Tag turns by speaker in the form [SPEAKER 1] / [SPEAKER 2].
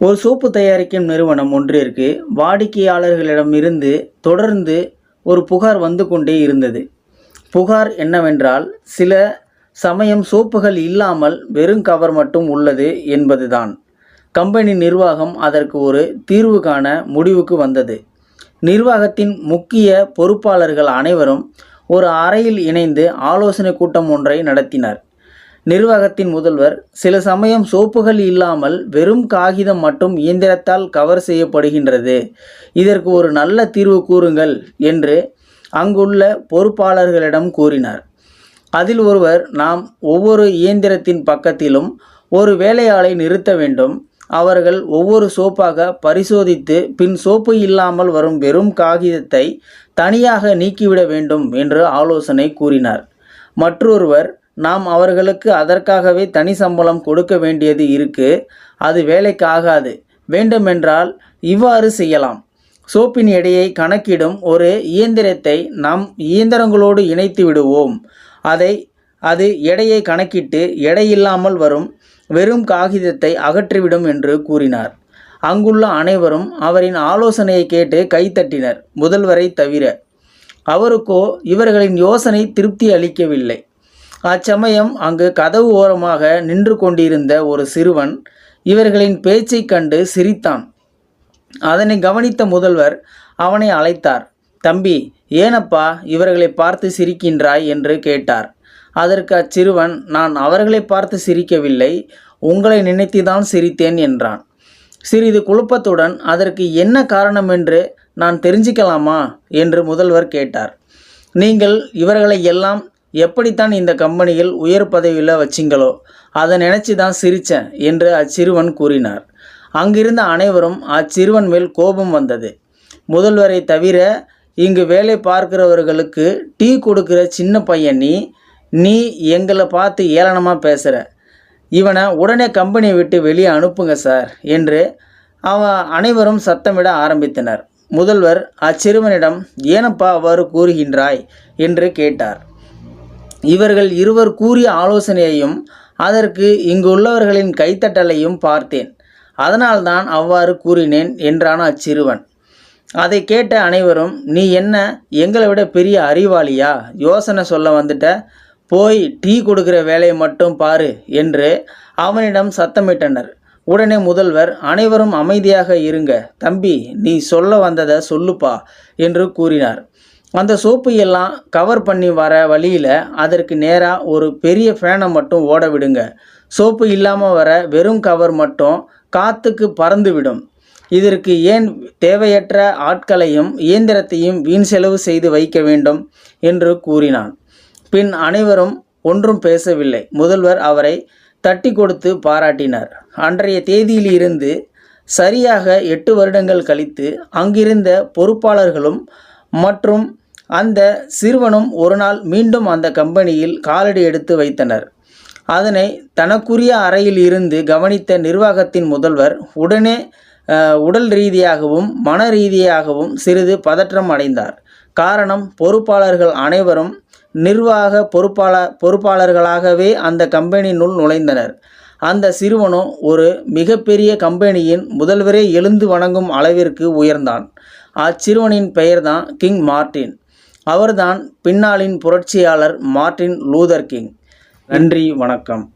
[SPEAKER 1] ஒரு சோப்பு தயாரிக்கும் நிறுவனம் ஒன்றிற்கு வாடிக்கையாளர்களிடமிருந்து தொடர்ந்து ஒரு புகார் வந்து கொண்டே இருந்தது. புகார் என்னவென்றால் சில சமயம் சோப்புகள் இல்லாமல் வெறும் கவர் மட்டும் உள்ளது என்பதுதான். கம்பெனி நிர்வாகம் அதற்கு ஒரு தீர்வு காண முடிவுக்கு வந்தது. நிர்வாகத்தின் முக்கிய பொறுப்பாளர்கள் அனைவரும் ஒரு அறையில் இணைந்து ஆலோசனை கூட்டம் ஒன்றை நடத்தினர். நிர்வாகத்தின் முதல்வர் சில சமயம் சோப்புகள் இல்லாமல் வெறும் காகிதம் மட்டும் இயந்திரத்தால் கவர் செய்யப்படுகின்றது. இதற்கு ஒரு நல்ல தீர்வு கூறுங்கள் என்று அங்குள்ள பொறுப்பாளர்களிடம் கூறினார். அதில் ஒருவர் நாம் ஒவ்வொரு இயந்திரத்தின் பக்கத்திலும் ஒரு வேலையாளை நிறுத்த வேண்டும். அவர்கள் ஒவ்வொரு சோப்பாக பரிசோதித்து பின் சோப்பு இல்லாமல் வரும் வெறும் காகிதத்தை தனியாக நீக்கிவிட வேண்டும் என்று ஆலோசனை கூறினார். மற்றொருவர் நாம் அவர்களுக்கு அதற்காகவே தனி சம்பளம் கொடுக்க வேண்டியது இருக்கு அது வேலைக்கு ஆகாது. வேண்டுமென்றால் இவ்வாறு செய்யலாம். சோப்பின் எடையை கணக்கிடும் ஒரு இயந்திரத்தை நாம் இயந்திரங்களோடு இணைத்து விடுவோம். அதை அது எடையை கணக்கிட்டு எடையில்லாமல் வரும் வெறும் காகிதத்தை அகற்றிவிடும் என்று கூறினார். அங்குள்ள அனைவரும் அவரின் ஆலோசனையை கேட்டு கைத்தட்டினர் முதல்வரை தவிர. அவருக்கோ இவர்களின் யோசனை திருப்தி அளிக்கவில்லை. அச்சமயம் அங்கு கதவு ஓரமாக நின்று கொண்டிருந்த ஒரு சிறுவன் இவர்களின் பேச்சைக் கண்டு சிரித்தான். அதனை கவனித்த முதல்வர் அவனை அழைத்தார். தம்பி ஏனப்பா இவர்களை பார்த்து சிரிக்கின்றாய்? என்று கேட்டார். அதற்கு அச்சிறுவன் நான் அவர்களை பார்த்து சிரிக்கவில்லை உங்களை நினைத்துதான் சிரித்தேன் என்றான். சிறிது குழப்பத்துடன் அதற்கு என்ன காரணம் என்று நான் தெரிஞ்சுக்கலாமா? என்று முதல்வர் கேட்டார். நீங்கள் இவர்களை எல்லாம் எப்படித்தான் இந்த கம்பெனியில் உயர் பதவியில் வச்சிங்களோ அதை நினச்சி தான் சிரித்தேன் என்று அச்சிறுவன் கூறினார். அங்கிருந்த அனைவரும் அச்சிறுவன் மேல் கோபம் வந்தது. முதல்வரை தவிர இங்கு வேலை பார்க்கிறவர்களுக்கு டீ கொடுக்கிற சின்ன பையன் நீ நீ எங்களை பார்த்து ஏளனமாக பேசுகிற இவனை உடனே கம்பெனியை விட்டு வெளியே அனுப்புங்க சார் என்று அவன் அனைவரும் சத்தமிட ஆரம்பித்தனர். முதல்வர் அச்சிறுவனிடம் ஏனப்பா அவ்வாறு கூறுகின்றாய்? என்று கேட்டார். இவர்கள் இருவர் கூறிய ஆலோசனையையும் அதற்கு இங்குள்ளவர்களின் கைத்தட்டலையும் பார்த்தேன். அதனால்தான் அவ்வாறு கூறினேன் என்றான் அச்சிறுவன். அதை கேட்ட அனைவரும் நீ என்ன எங்களை விட பெரிய அறிவாளியா? யோசனை சொல்ல வந்துட்ட. போய் டீ கொடுக்கிற வேலையை மட்டும் பாரு என்று அவனிடம் சத்தமிட்டனர். உடனே முதல்வர் அனைவரும் அமைதியாக இருங்க. தம்பி நீ சொல்ல வந்ததை சொல்லுப்பா என்று கூறினார். அந்த சோப்பு எல்லாம் கவர் பண்ணி வர வழியில் அதற்கு நேராக ஒரு பெரிய ஃபேனை மட்டும் ஓட விடுங்க. சோப்பு இல்லாமல் வர வெறும் கவர் மட்டும் காற்றுக்கு பறந்து விடும். இதற்கு ஏன் தேவையற்ற ஆட்களையும் இயந்திரத்தையும் வீண் செலவு செய்து வைக்க வேண்டும் என்று கூறினான். பின் அனைவரும் ஒன்றும் பேசவில்லை. முதல்வர் அவரை தட்டி கொடுத்து பாராட்டினார். அன்றைய தேதியிலிருந்து சரியாக எட்டு வருடங்கள் கழித்து அங்கிருந்த பொறுப்பாளர்களும் மற்றும் அந்த சிறுவனும் ஒரு நாள் மீண்டும் அந்த கம்பெனியில் காலடி எடுத்து வைத்தனர். அதனை தனக்குரிய அறையில் இருந்து கவனித்த நிர்வாகத்தின் முதல்வர் உடனே உடல் ரீதியாகவும் மன ரீதியாகவும் சிறிது பதற்றம் அடைந்தார். காரணம் பொறுப்பாளர்கள் அனைவரும் நிர்வாக பொறுப்பாள பொறுப்பாளர்களாகவே அந்த கம்பெனியினுள் நுழைந்தனர். அந்த சிறுவனோ ஒரு மிகப்பெரிய கம்பெனியின் முதல்வரே எழுந்து வணங்கும் அளவிற்கு உயர்ந்தான். அச்சிறுவனின் பெயர்தான் கிங் மார்ட்டின். அவர்தான் பின்னாளின் புரட்சியாளர் மார்ட்டின் லூதர் கிங். நன்றி வணக்கம்.